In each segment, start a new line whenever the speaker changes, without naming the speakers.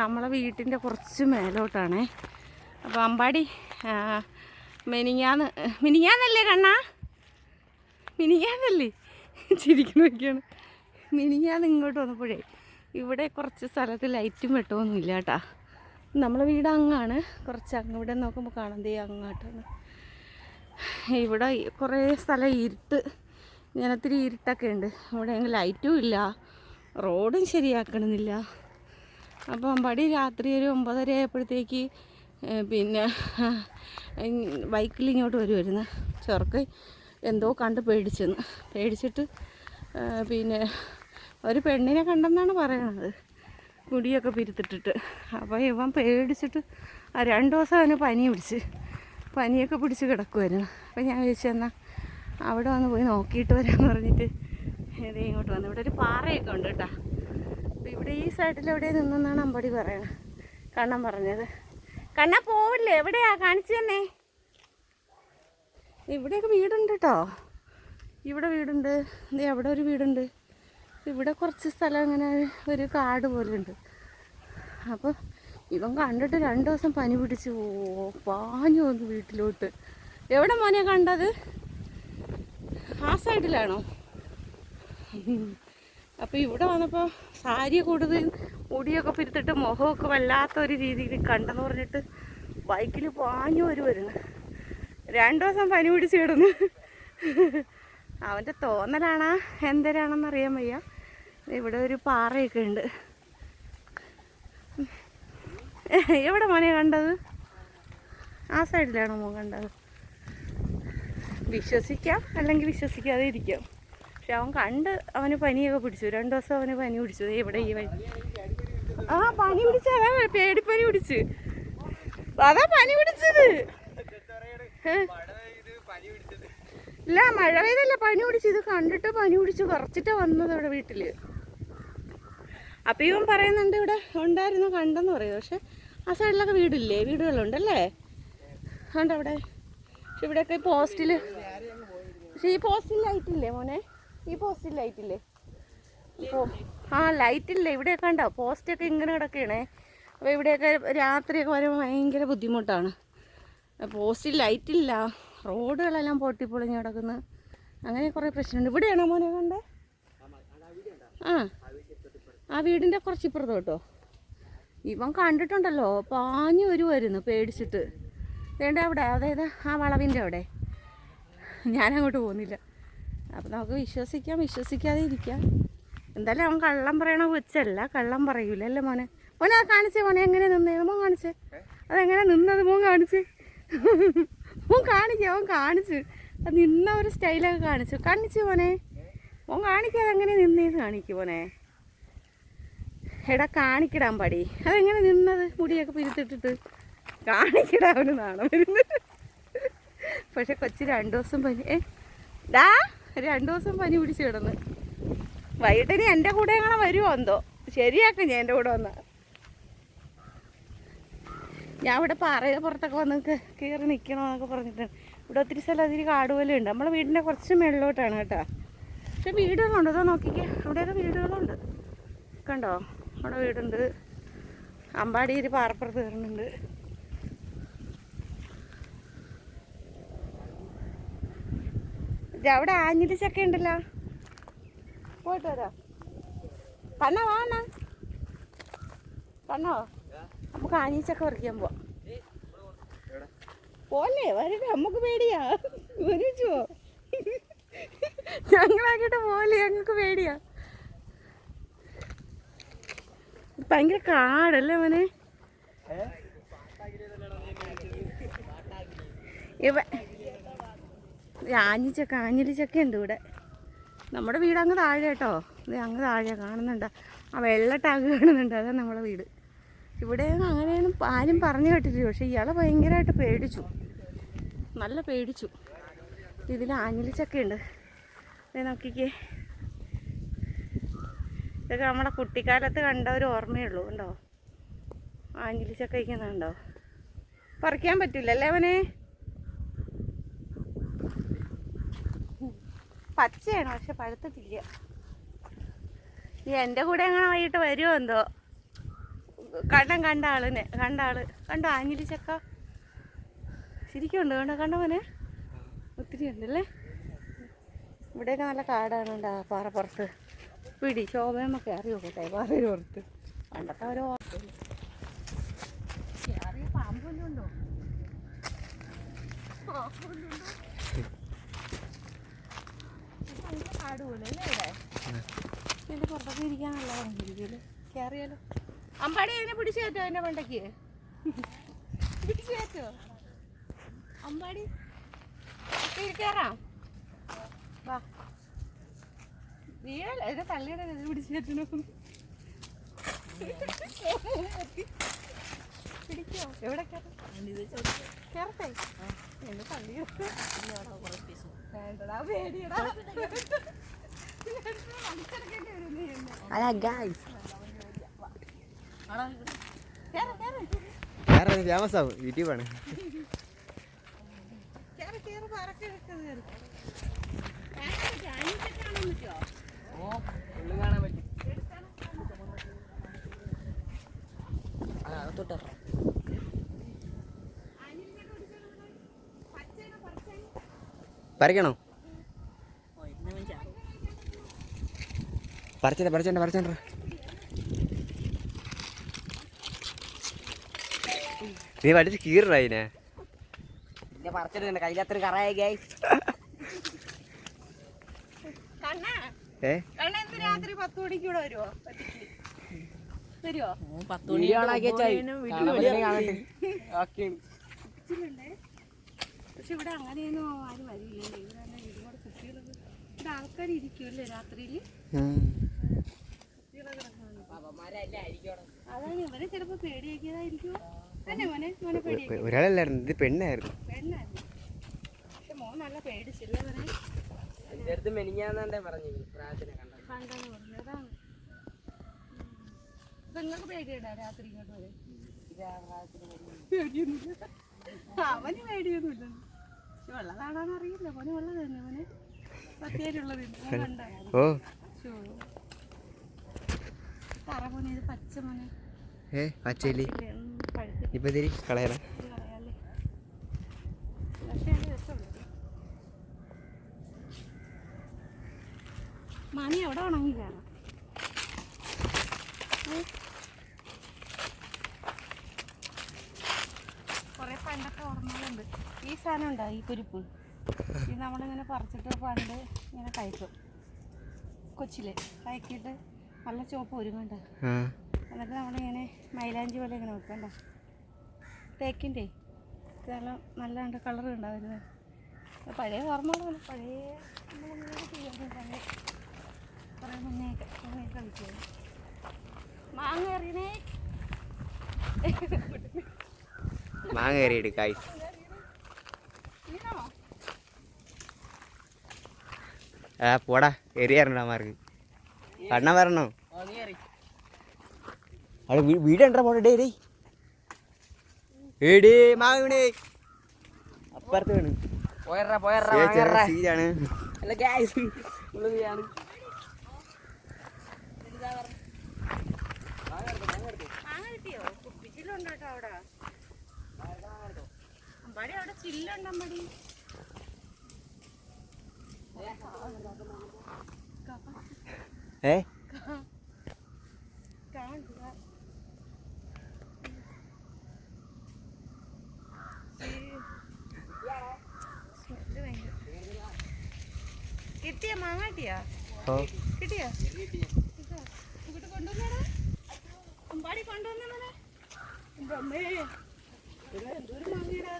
നമ്മളെ വീട്ടിന്റെ കുറച്ച് മേലോട്ടാണേ. അപ്പോൾ അമ്പാടി മിനിങ്ങാന്ന് മിനിങ്ങാന്നല്ലേ കണ്ണ? മിനിങ്ങാന്നല്ലേ? ചിരിക്കുന്നൊക്കെയാണ് മിനിങ്ങാന്ന് ഇങ്ങോട്ട് വന്നപ്പോഴേ ഇവിടെ കുറച്ച് സ്ഥലത്ത് ലൈറ്റും വെട്ടമൊന്നും ഇല്ല കേട്ടാ. നമ്മളെ വീട് അങ്ങാണ്. കുറച്ച് അങ്ങ് ഇവിടെ നോക്കുമ്പോൾ കാണാം. ദേ അങ്ങോട്ടാണ്. ഇവിടെ കുറേ സ്ഥലം ഇരുട്ട്. ഇങ്ങനെ ഇത്തിരി ഇരുട്ടൊക്കെ ഉണ്ട്. ഇവിടെ ലൈറ്റും ഇല്ല. റോഡും ശരിയാക്കണമെന്നില്ല. അപ്പോൾ അമ്പാടി രാത്രി ഒരു ഒമ്പതര ആയപ്പോഴത്തേക്ക് പിന്നെ ബൈക്കിൽ ഇങ്ങോട്ട് വരുമായിരുന്നു ചെറുക്ക് എന്തോ കണ്ട് പേടിച്ചെന്ന്. പേടിച്ചിട്ട് പിന്നെ ഒരു പെണ്ണിനെ കണ്ടെന്നാണ് പറയണത്. മുടിയൊക്കെ പിരുത്തിട്ടിട്ട്. അപ്പോൾ ഇവൻ പേടിച്ചിട്ട് ആ രണ്ട് ദിവസം അവന് പനി പിടിച്ച് പനിയൊക്കെ പിടിച്ച് കിടക്കുമായിരുന്നു അപ്പോൾ ഞാൻ ചോദിച്ചു എന്നാൽ അവിടെ വന്ന് പോയി നോക്കിയിട്ട് വരാമെന്ന് പറഞ്ഞിട്ട്. ഇതേ ഇങ്ങോട്ട് വന്നു. ഇവിടെ ഒരു പാറയൊക്കെ ഉണ്ട് കേട്ടോ. ഇവിടെ ഈ സൈഡിൽ എവിടെ നിന്നെന്നാണ് അമ്പടി പറയണത് കണ്ണൻ പറഞ്ഞത്. കണ്ണ പോവില്ലേ? എവിടെയാ? കാണിച്ചു തന്നെ. ഇവിടെയൊക്കെ വീടുണ്ട് കേട്ടോ ഇവിടെ വീടുണ്ട്. ദേ അവിടെ ഒരു വീടുണ്ട്. ഇവിടെ കുറച്ച് സ്ഥലം ഇങ്ങനെ ഒരു കാട് പോലെ ഉണ്ട് അപ്പോൾ ഇവൻ കണ്ടിട്ട് രണ്ട് ദിവസം പനി പിടിച്ച് ഓ പാഞ്ഞു വന്നു വീട്ടിലോട്ട്. എവിടെ മോനെ കണ്ടത്? ആ സൈഡിലാണോ അപ്പോൾ ഇവിടെ വന്നപ്പോൾ സാരി കൂടുതൽ മുടിയൊക്കെ പിരുത്തിട്ട് മുഖമൊക്കെ വല്ലാത്തൊരു രീതിയിൽ കണ്ടെന്ന് പറഞ്ഞിട്ട് ബൈക്കിൽ പാഞ്ഞു വരുവരുന്ന് രണ്ടു ദിവസം പനി പിടിച്ച് ഇടുന്നു അവന്റെ തോന്നലാണാ എന്തരാണെന്ന് അറിയാൻ വയ്യ. ഇവിടെ ഒരു പാറയൊക്കെ ഉണ്ട്. എവിടെ മോനെ കണ്ടത്? ആ സൈഡിലാണോ മോൻ കണ്ടത്? വിശ്വസിക്കാം അല്ലെങ്കിൽ വിശ്വസിക്കാതെ ഇരിക്കാം. പക്ഷെ അവൻ കണ്ട് അവന് പനിയൊക്കെ പിടിച്ചു. രണ്ടു ദിവസം അവന് പനി പിടിച്ചു. ഇവിടെ ഈ വഴി. ആ പനി പിടിച്ച അതാ പേടിപ്പനി പിടിച്ച്. അതാ പനി പിടിച്ചത്? ഇല്ല മഴ പെയ്തല്ല പനി പിടിച്ചു. ഇത് കണ്ടിട്ട് പനി പിടിച്ച് കുറച്ചിട്ട് വന്നത് ഇവിടെ വീട്ടിൽ. അപ്പൊ ഇവൻ പറയുന്നുണ്ട് ഇവിടെ ഉണ്ടായിരുന്നു കണ്ടെന്ന് പറയും പക്ഷെ ആ സൈഡിലൊക്കെ വീടില്ലേ? വീടുകളുണ്ടല്ലേ? അതുകൊണ്ട് അവിടെ? പക്ഷെ ഇവിടെയൊക്കെ പോസ്റ്റിൽ. പക്ഷെ ഈ പോസ്റ്റിൽ ആയിട്ടില്ലേ മോനെ? ഈ പോസ്റ്റിൽ ലൈറ്റില്ലേ ആ ലൈറ്റ് ഇല്ല? ഇവിടെ ഉണ്ടോ പോസ്റ്റൊക്കെ ഇങ്ങനെ കിടക്കുകയാണേ അപ്പോൾ ഇവിടെയൊക്കെ രാത്രിയൊക്കെ വരുമ്പോൾ ഭയങ്കര ബുദ്ധിമുട്ടാണ്. പോസ്റ്റിൽ ലൈറ്റ് ഇല്ല. റോഡുകളെല്ലാം പൊട്ടിപ്പൊളിഞ്ഞ് കിടക്കുന്നു. അങ്ങനെ കുറേ പ്രശ്നമുണ്ട്. ഇവിടെയാണോ മോനെ കണ്ടേ? ആ. ആ വീടിന്റെ കുറച്ച് ഇപ്പുറത്ത് കേട്ടോ. ഇവൻ കണ്ടിട്ടുണ്ടല്ലോ. പാഞ്ഞു വരുമായിരുന്നു പേടിച്ചിട്ട്. വേണ്ട അവിടെ? അതായത് ആ വളവിന്റെ അവിടെ. ഞാനങ്ങോട്ട് പോകുന്നില്ല. അപ്പം നമുക്ക് വിശ്വസിക്കാം വിശ്വസിക്കാതെ ഇരിക്കാം. എന്തായാലും അവൻ കള്ളം പറയണ വെച്ചല്ല കള്ളം പറയൂല അല്ലേ മോനെ? മോനെ അത് കാണിച്ചേ മോനെ എങ്ങനെ നിന്നേ? മോൻ കാണിച്ചേ. അതെങ്ങനെ നിന്നത് മോൻ കാണിച്ച്? മോൻ കാണിക്കുക അവൻ കാണിച്ച്. അത് നിന്ന ഒരു സ്റ്റൈലൊക്കെ കാണിച്ചു. കാണിച്ചു മോനെ. മോൻ കാണിക്കാതെ എങ്ങനെ നിന്നേന്ന് കാണിക്കും മോനെ. എടാ കാണിക്കിടാൻ പടി. അതെങ്ങനെ നിന്നത്? മുടിയൊക്കെ പിരിത്തിട്ടിട്ട് കാണിക്കിടാ നാണം വരുന്നത്. പക്ഷെ കൊച്ചു രണ്ടു ദിവസം പനി ഏ? ഡാ? രണ്ടു ദിവസം പനി പിടിച്ച് കിടന്ന്. വൈകിട്ടിന് എന്റെ കൂടെ എങ്ങനെ വരുമോ എന്തോ? ശരിയാക്കും ഞാൻ എന്റെ കൂടെ വന്ന. ഞാൻ ഇവിടെ പാറയുടെ പുറത്തൊക്കെ വന്ന് കയറി നിൽക്കണമെന്നൊക്കെ പറഞ്ഞിട്ടുണ്ട് ഇവിടെ ഒത്തിരി സ്ഥലം അതിരി കാട് പോലെ ഉണ്ട് നമ്മളെ വീടിന്റെ കുറച്ച് മേളിലോട്ടാണ് കേട്ടോ. പക്ഷെ വീടുകളുണ്ട്. അതോ നോക്കിക്കേ. അവിടെയൊക്കെ വീടുകളുണ്ട്. കണ്ടോ? അവിടെ വീടുണ്ട്. അമ്പാടിയിൽ പാറപ്പുറത്ത് കയറുന്നുണ്ട് ഇത് അവിടെ ആഞ്ഞിലി ചക്ക ഉണ്ടല്ലോ. പോയിട്ട് വരാം. കണ്ണ വാണ കണ്ണോ. നമുക്ക് ആഞ്ഞിച്ചക്ക പറിക്കാൻ പോവാം. പോലെ വരട്ടെ നമുക്ക് പേടിയാ. ഒരുമിച്ചോ ഞങ്ങളാക്കിട്ട് പോലെ ഞങ്ങൾക്ക് പേടിയാ. ഭയങ്കര കാടല്ലേ മോനെ? ഇവ ആഞ്ഞിച്ചക്ക ആഞ്ഞിലിച്ചക്ക ഉണ്ട് ഇവിടെ. നമ്മുടെ വീട് അങ്ങ് താഴെ കേട്ടോ. ഇത് അങ്ങ് താഴെ കാണുന്നുണ്ട്. ആ വെള്ള ടാഗ് കാണുന്നുണ്ട്. അതാണ് നമ്മുടെ വീട്. ഇവിടെ അങ്ങനെയൊന്നും ആരും പറഞ്ഞു കേട്ടിട്ടില്ല. പക്ഷേ ഇയാളെ ഭയങ്കരമായിട്ട് പേടിച്ചു. നല്ല പേടിച്ചു. ഇതിൽ ആഞ്ഞിലി ഉണ്ട് ദേ നോക്കിക്കേ. ഇതൊക്കെ നമ്മുടെ കുട്ടിക്കാലത്ത് കണ്ട ഒരു ഓർമ്മയുള്ളൂ കണ്ടോ? ആഞ്ഞിലിച്ചക്ക കഴിക്കുന്നുണ്ടോ പറിക്കാൻ പറ്റില്ല പറ്റില്ലല്ലേ അവനെ? പച്ചയാണ് പക്ഷെ പഴുത്തിട്ടില്ല. ഈ എന്റെ കൂടെ അങ്ങനെ വൈകിട്ട് വരുമോ എന്തോ? കണ്ടം കണ്ട ആളിനെ കണ്ട ആൾ. കണ്ടോ ആഞ്ഞിലി ചക്ക? ശരിക്കുണ്ട് കണ്ടോ കണ്ടോ മോനെ? ഒത്തിരി ഉണ്ടല്ലേ? ഇവിടെയൊക്കെ നല്ല കാടാണ് ഉണ്ടാ പാറപ്പുറത്ത് പിടി ശോഭയമൊക്കെ അറിയോ കേട്ടെ പാറയുടെ പുറത്ത്. പണ്ടത്തെ ഓരോ അറിയ പാമ്പൊന്നും ഉണ്ടോ പാമ്പൊന്നുണ്ടോ നല്ല കാട് പോലെ അല്ലേ ഇവിടെ ഇതിന്റെ പുറത്തൊക്കെ ഇരിക്കാൻ നല്ല ഭംഗിയിരിക്കും കയറിയാലോ അമ്പാടി അതിനെ പിടിച്ചേറ്റോ എന്നെ അതിന്റെ പിടിച്ചേറ്റോ അമ്പാടി. കയറാം വാ. വീഴല്ല ഇതിനെ തള്ളിയുടെ ഇത് പിടിച്ചു കയറ്റണോ. പിടിക്കോ? എവിടെ കേറട്ടെ. എന്നെ തള്ളിയോ വേണ്ടടാ പേടിയടാ.
അല്ല ഗായ്സ്. വേറെ ഫേമസ് ആവും. യൂട്യൂബാണ്
കേറ്, പറക്കെ എടുക്ക് കേറ്. കാണാൻ പറ്റുമോ? അനിയത്തിക്ക് കാണാൻ പറ്റുമോ? എടുക്കണം. അനിലിനെ പിടിച്ചോണ്ട് വന്നോ. പച്ചേനെ പറിച്ചേനെ.
പറിക്കണോ പറിച്ചേ പറിച്ചേണ്ട പറിച്ചേണ്ട നീ വലിച്ച് കീറ അതിനെ
പിന്നെ പറിച്ചിട്ട് കയ്യിലത്ര കറായ ഗൈസ്
ഏ?
രാത്രി പത്ത് മണിക്ക് ഇവിടെ വരുമോ വരുമോ. പക്ഷെ ഇവിടെ അങ്ങനെയൊന്നും ആരും വരില്ല. ഇവിടെ ആൾക്കാർ ഇരിക്കുമല്ലേ രാത്രിയിൽ അതാണ് ചിലപ്പോ തന്നെ മോനെ? മോനെ പേടിയാക്കി
ഒരാളല്ലായിരുന്നു ഇത് പെണ്ണായിരുന്നു.
പെണ്ണായിരുന്നു. പക്ഷെ മോൻ നല്ല പേടിച്ചില്ലേ അവനെ
ചെറുത് മെനിഞ്ഞാന്നെ പറഞ്ഞു പ്രായത്തിനെ കണ്ടത്
കണ്ടെന്ന് പറഞ്ഞു. അതാണ്. നിങ്ങൾക്ക് പേടിയുണ്ടോ രാത്രി ഇങ്ങോട്ട് വരെ പേടിയൊന്നുമില്ല. അവന് പേടിയൊന്നുമില്ല. പക്ഷെ വെള്ളം കാണാൻ അറിയില്ല. മോനെ വെള്ളം തന്നെ മോനെ പത്തിയായിട്ടുള്ളത് കണ്ട
ഓ
തറ മോനെ ഇത് പച്ച മോനെ
ഏ പച്ചയില്ലേ ഇപ്പൊ തിരി
കളയറ മണി എവിടെ ഉണങ്ങി കാണാം കുറേ പണ്ടൊക്കെ ഓർമ്മകളുണ്ട്. ഈ സാധനം ഉണ്ടോ? ഈ കുരുപ്പ്. ഇത് നമ്മളിങ്ങനെ പറിച്ചിട്ട് പണ്ട് ഇങ്ങനെ കഴിക്കും കൊച്ചിലെ കഴിക്കിട്ട് നല്ല ചുവപ്പ് ഒരുങ്ങണ്ട എന്നിട്ട് നമ്മളിങ്ങനെ മൈലാഞ്ചി പോലെ ഇങ്ങനെ വെക്കണ്ട. തേക്കിന്റെ നല്ല നല്ലാണ്ട് കളർ ഉണ്ടാവരുത് പഴയ ഓർമ്മകളാണ് പഴയ നമ്മളിങ്ങനെ ചെയ്യാറുണ്ട് പഴയ കുറേ മുന്നേ മുന്നേ കളിച്ചത്. മാങ്ങ എറിയണേ.
മാങ്ങ കയറിയിട്ട് കായ്.
വീണോ
ആ പോടാ. എറിയാറുണ്ട് മാർക്ക്? കണ്ണ വരണോ. അവിടെ വീടുണ്ടാ പോട്ടെ ഡേ ഡേ ഏടേ മാങ്ങ വീണേ അപ്പുറത്ത് വീണ്.
പോയറാ പോയറാ
സീ- ചെറിയ
വാങ്ങറാ
സീലാണ്
അല്ല ഗൈസ് ഉള്ളതാണ്
ഏ?
കിട്ടിയ? മാങ്ങ കിട്ടിയാ? കൊണ്ടുവന്നോടാ. അമ്പാടി കൊണ്ടുവന്നേ എന്റെ അമ്മേ. എന്തൊരു മാങ്ങയുടെ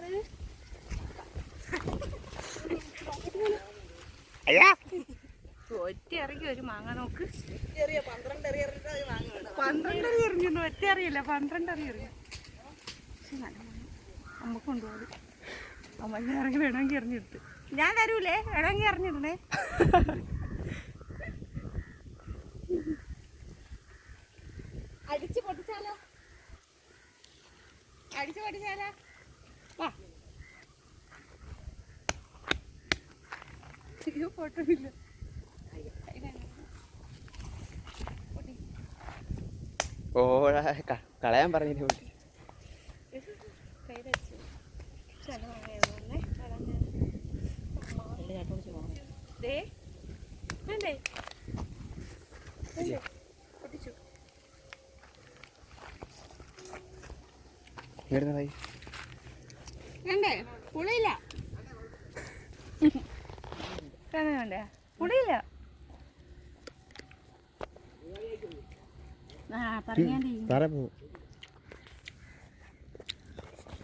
അയ്യാ.
ഒറ്റ ഇറങ്ങി ഒരു മാങ്ങ നോക്ക്.
പന്ത്രണ്ട് എറിയറിട്ട് വാങ്ങുന്നുണ്ട്
പന്ത്രണ്ട് അറി എറിഞ്ഞു ഒറ്റ അറിയില്ല പന്ത്രണ്ട് അറി എറിഞ്ഞു പക്ഷെ നല്ല മാങ്ങ. അമ്മ കൊണ്ടുപോകും അമ്മ ഞാൻ ഇറങ്ങി വേണമെങ്കിൽ എറിഞ്ഞിട്ട് ഞാൻ തരൂലേ? വേണമെങ്കിൽ എറിഞ്ഞിടണേ അടിച്ചു പൊട്ടിച്ചാലോ? അടിച്ചു പൊട്ടിച്ചാലോ? വാ. അയ്യോ
പോയി?
വേണ്ടേ? പുളിയില്ല. ആ
പറ പോ
പറഞ്ഞു മാങ്ങ പഴുക്കാൻ പറഞ്ഞു തരുമോ ഇത് പഴുക്കാൻ പറഞ്ഞു തരുമോ
ഓ
നീ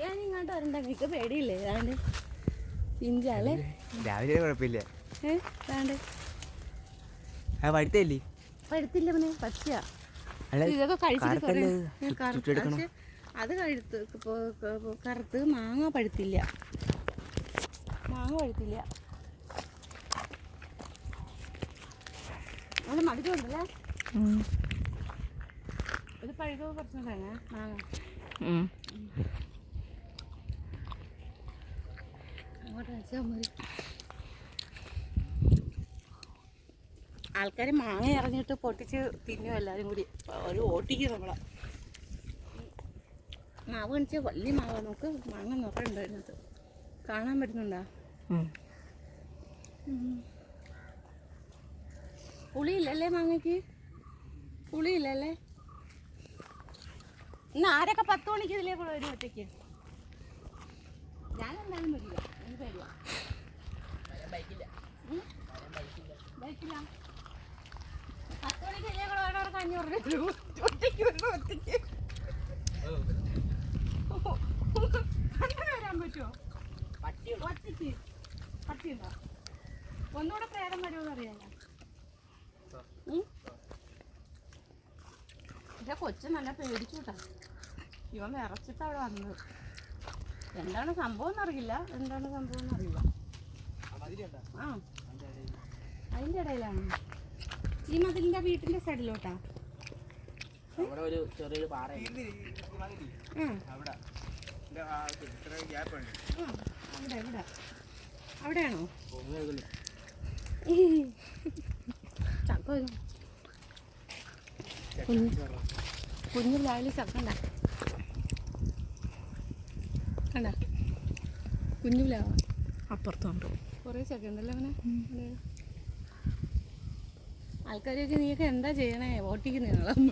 ഞാൻ ഇങ്ങോട്ട് വരണ്ട എനിക്ക് പേടിയില്ലേ ഏതാണ്ട് പിഞ്ചാലേ
രാവിലെ കുഴപ്പമില്ല
ഏ ഏതാണ്ട് പഴുത്തില്ല പിന്നെ പച്ചയാ ഇതൊക്കെ കഴിച്ചിട്ട്. അത് കഴുത്ത് കറുത്ത് മാങ്ങ പഴുത്തില്ല. മാങ്ങ പഴുത്തില്ല. അത് മടുക്കുണ്ടല്ലേ ഇത് പഴുതോ കുറച്ചുകൊണ്ടാണ് മാങ്ങ. അങ്ങോട്ട് വെച്ചാൽ മതി. ആൾക്കാർ മാങ്ങ ഇറങ്ങിയിട്ട് പൊട്ടിച്ച് തിന്നും എല്ലാവരും കൂടി. ഒരു ഓട്ടിക്കും നമ്മളെ. മാവ് കാണിച്ചാൽ വലിയ മാവ്. നോക്ക് മാങ്ങ നിറയെ ഉണ്ട് അതിനകത്ത് കാണാൻ പറ്റുന്നുണ്ടോ. പുളിയില്ലല്ലേ മാങ്ങയ്ക്ക്? പുളിയില്ലല്ലേ? ഇന്ന് ആരൊക്കെ പത്ത് മണിക്ക് ഇതിലേക്കുള്ള ഒരു വരും ഒറ്റയ്ക്ക്? ഞാനെന്തായാലും വരില്ല. എനിക്ക് പേടിയാ ഉം? ബൈക്കില്ല പത്ത് മണിക്ക് ഇതിലേ കൂടെ വരണവർക്ക് അഞ്ഞൂറ് രൂപ തരും. ഒറ്റയ്ക്ക് വരണം ഒറ്റയ്ക്ക്. അങ്ങനെ വരാൻ പറ്റുമോ ഒറ്റയ്ക്ക്. പട്ടിയുണ്ടോ ഒന്നുകൂടെ പ്രേതം വരുമോ അറിയാലോ ഇതാ കൊച്ചു നല്ല പേടിച്ചു കേട്ടോ ഇവൻ വിറച്ചിട്ട് അവിടെ വന്നത്. എന്താണ് സംഭവം എന്നറിയില്ല. എന്താണ് സംഭവം എന്നറിയില്ല. ആ. അതിന്റെ ഇടയിലാണ്. ഈ മതിലിന്റെ വീട്ടിന്റെ സൈഡിലോട്ടാ.
അവിടെ ഒരു ചെറിയൊരു പാറ
അവിടെയാണോ? ചക്ക കുഞ്ഞു. രാവിലെ ചക്ക ഉണ്ടാ കണ്ട? കുഞ്ഞു പ്ലാവ
അപ്പുറത്തുണ്ട്.
കുറേ ചക്ക ഉണ്ടല്ലോ അവനെ. ആൾക്കാരെയൊക്കെ നീയൊക്കെ എന്താ ചെയ്യണേ? അപ്പം ഉം.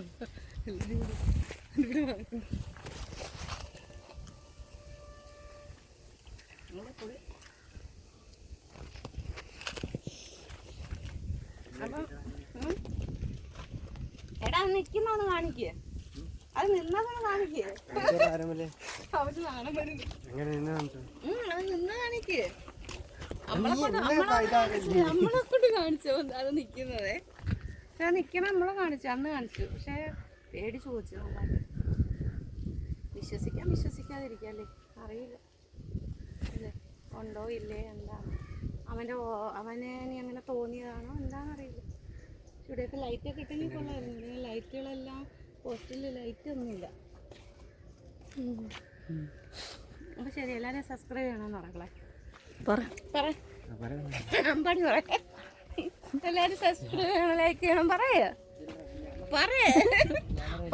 എടാ നിക്കുന്നൊന്ന് കാണിക്കേ. അത് നിന്നതൊന്ന് കാണിക്കേ. അവർ നാണം വരുന്നു ഉം, അത് നിന്ന് കാണിക്ക്. നമ്മളെ കൊണ്ട് കാണിച്ചോ അത് നിക്കുന്നതേ. പക്ഷെ നിക്കണ നമ്മളെ കാണിച്ചു അന്ന് കാണിച്ചു. പക്ഷെ പേടിച്ചു പോച്ചു നമ്മളെ വിശ്വസിക്കാൻ വിശ്വസിക്കാതിരിക്കല്ലേ? അറിയില്ല. അല്ലേ? ഉണ്ടോ ഇല്ലേ എന്താണ് അവന്റെ അവനെ അവന് ഇനി അങ്ങനെ തോന്നിയതാണോ എന്താണെന്നറിയില്ല ഇവിടെ ഇവിടെയൊക്കെ ലൈറ്റൊക്കെ ഇട്ടെങ്കിൽ കൊള്ളായിരുന്നു ലൈറ്റുകളെല്ലാം പോസ്റ്റിൽ ലൈറ്റ് ഒന്നുമില്ല. അപ്പോൾ ശരി എല്ലാവരും സബ്സ്ക്രൈബ് ചെയ്യണമെന്ന് പറകളെ
പറ.
പറ. അമ്പാടി പറ. എല്ലാവരും സബ്സ്ക്രൈബ് ചെയ്യണം ലൈക്ക് ചെയ്യണം പറയ. പറയേ.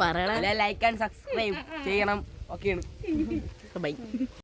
പറയടാ.
ലൈക്ക് ആൻഡ് സബ്സ്ക്രൈബ് ചെയ്യണം. ഓക്കെയാണ്.
ബൈ